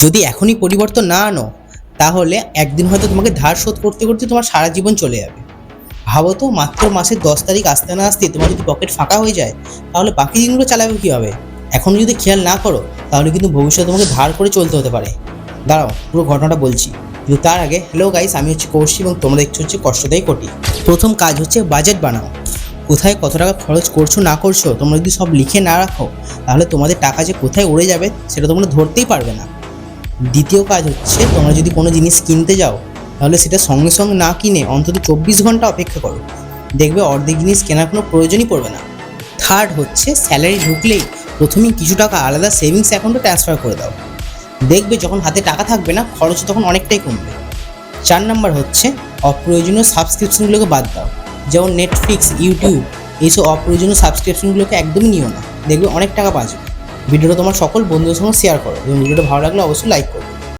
যদি এখনই পরিবর্তন না আনো, তাহলে একদিন হয়তো তোমাকে ধার শোধ করতে করতে তোমার সারা জীবন চলে যাবে। ভাবো তো, মাত্র মাসের দশ তারিখ আসতে না আসতে তোমার যদি পকেট ফাঁকা হয়ে যায়, তাহলে বাকি দিনগুলো চালাবে কীভাবে? এখন যদি খেয়াল না করো, তাহলে কিন্তু ভবিষ্যতে তোমাকে ধার করে চলতে হতে পারে। দাঁড়াও, পুরো ঘটনাটা বলছি। কিন্তু তার আগে হ্যালো গাইস আমি হচ্ছে কৌশি এবং তোমরা দেখছ হচ্ছে কষ্টদায়ী কোটি। প্রথম কাজ হচ্ছে বাজেট বানাও। কোথায় কত টাকা খরচ করছ, না করছ, তোমরা যদি সব লিখে না রাখো, তাহলে তোমাদের টাকা যে কোথায় উড়ে যাবে, সেটা তোমরা ধরতেই পারবে না। দ্বিতীয় কাজ হচ্ছে তোমরা যদি কোনো জিনিস কিনতে যাও, তাহলে সেটা সঙ্গে সঙ্গে না কিনে অন্তত চব্বিশ ঘণ্টা অপেক্ষা করো। দেখবে অর্ধেক জিনিস কেনার কোনো প্রয়োজনই পড়বে না। থার্ড হচ্ছে স্যালারি ঢুকলেই প্রথমেই কিছু টাকা আলাদা সেভিংস অ্যাকাউন্টে ট্রান্সফার করে দাও। দেখবে যখন হাতে টাকা থাকবে না, খরচ তখন অনেকটাই কমবে। চার নাম্বার হচ্ছে অপ্রয়োজনীয় সাবস্ক্রিপশনগুলোকে বাদ দাও। যেমন নেটফ্লিক্স ইউটিউব এইসব অপ্রয়োজনীয় সাবস্ক্রিপশনগুলোকে একদমই নিও না। দেখবে অনেক টাকা বাঁচবে। ভিডিওটা তোমার সকল বন্ধুদের সঙ্গে শেয়ার করো। এবং ভিডিওটা ভালো লাগলে অবশ্যই লাইক করবে।